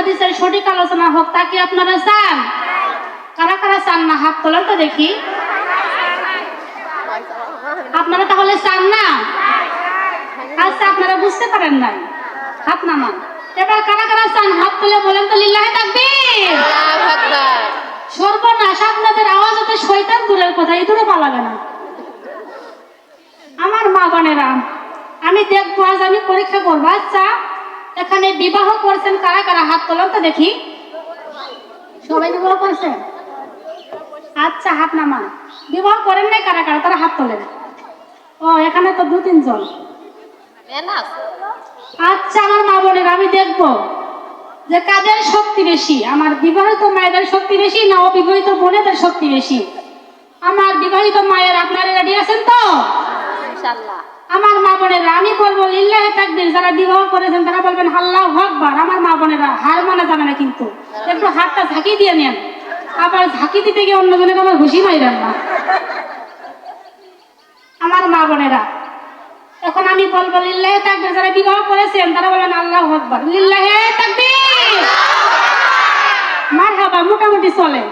হাদিসের সঠিক আলোচনা হোক তা কি আপনারা চান? কারা কারা চান না? হাত তোলেন তো দেখি। আপনারা তাহলে চান না? আচ্ছা আপনারা বুঝতে পারেন নাই। হাত নামান। এবার কারা কারা চান? হাত তুলে বলেন তো লিল্লাহে তাকবীর। সর্বনাশ আপনাদের আওয়াজ হতে শয়তান দূরের কথা এই দূরে পালাবে না। আমার মা বোনেরা আমি দেখব আজ আমি পরীক্ষা করব। আচ্ছা এখানে বিবাহ করছেন কারা কারা? হাত তোলেন তো দেখি। সবাই বিবাহ করছেন আচ্ছা হাত নামান। বিবাহ করেন নাই কারা কারা? তারা হাত তোলেন। ও এখানে তো দু তিনজন। আচ্ছা আমার মা বোনের আমি দেখব যে কাদের শক্তি বেশি। আমার বিবাহিত মায়েদের শক্তি বেশি না অবিবাহিত বোনেদের শক্তি বেশি? আমার বিবাহিত মায়ের আপনারা রেডি আছেন তো? আমার মা বোনেরা, আমি বলব, লিল্লাহে তাকবীর যারা বিবাহ করেছেন, তারা বলবেন, আল্লাহ আকবার। আমার মা বোনেরা হার মানা যাবে না কিন্তু। একটু হাতটা ঝাঁকি দিয়ে নেন। আবার ঝাঁকি দিতে গিয়ে অন্যজনকে আমার ঘুষি মাইবেন না আমার মা বোনেরা, এখন আমি বলব, লিল্লাহে তাকবীর যারা বিবাহ করেছেন, তারা বলবেন, আল্লাহ আকবার। লিল্লাহে তাকবীর মারহাবা, মোটামুটি চলে।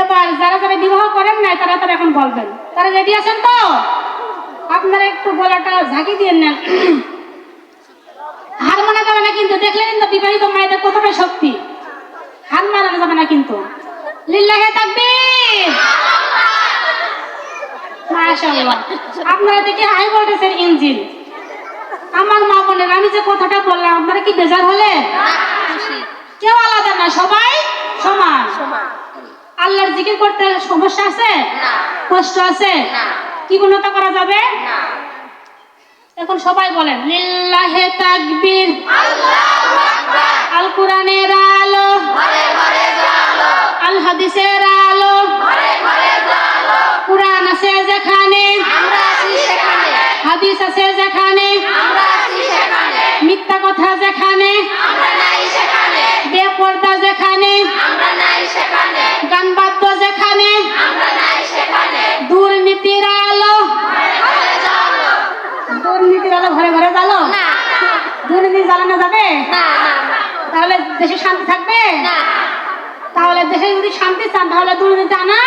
এবার যারা যারা বিবাহ করেন নাই, তারা তারা এখন বলবেন। তারা রেডি আছেন তো? আপনারা একটু গলাটা ঝাঁকি দিয়ে নেন। হার মানা যাবে না কিন্তু দেখলে কিন্তু বিবাহিত মায়েদের কতটা শক্তি। হার মানানো যাবে না কিন্তু। লিল্লাহে মাশাআল্লাহ। আপনারা দেখে হাই ভোল্টেজের ইঞ্জিন আমার মা বোনের আমি যে কথাটা বললাম আপনারা কি বেজার হলে কেউ আলাদা না সবাই সমান। আল্লাহর জিকির করতে সমস্যা আছে? কষ্ট আছে? কি উন্নত করা যাবে? এখন সবাই বলেন লিল্লাহে তাকবীর। আল কোরআনের জ্বালানো যাবে? তাহলে দেশে শান্তি থাকবে? তাহলে দেশে যদি শান্তি চান তাহলে দুর্নীতি আনা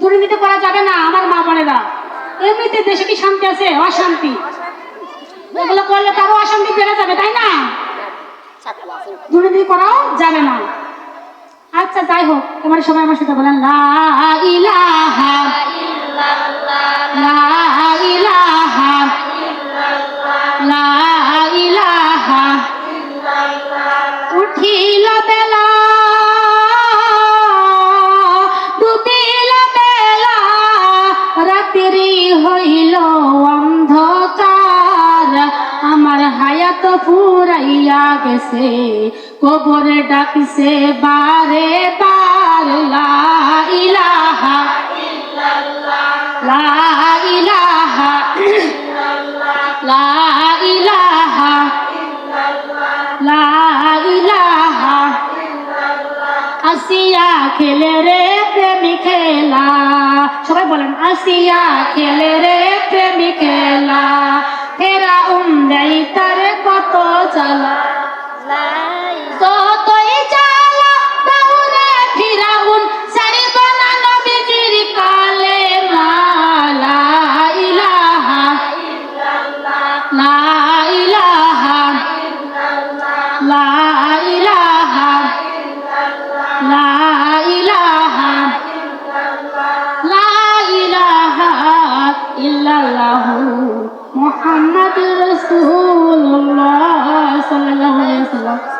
দুর্নীতি করা যাবে না আমার মা বোনেরা। এমনিতে দেশে কি শান্তি আছে? অশান্তি। এগুলো করলে তারও অশান্তি বেড়ে যাবে তাই না? দুর্নীতি করাও যাবে না। আচ্ছা যাই হোক এবার সবাই আমার সাথে বলেন লা ইলাহা লা ফুরাইয়া গেছে, কবর ডাকছে, বারে বার লা ইলাহা লা ইলাহা লা লা ইলাহা আসিয়া খেলে রে প্রেমী খেলা। সবাই বলেন, আসিয়া খেলে রে প্রেমী খেলা। ফেরা উন্দাই তার কত জ্বালা কতই জ্বালা দাউরে ফিরাউন ছাড়িব না নবীজির কালে লা ইলাহা লা ইলাহা লা ইলাহা লা ইলাহা লা ইলাহা ইল্লাল্লাহু, মুহাম্মাদুর রাসূলুল্লাহ সাল্লাল্লাহু আলাইহি ওয়াসাল্লাম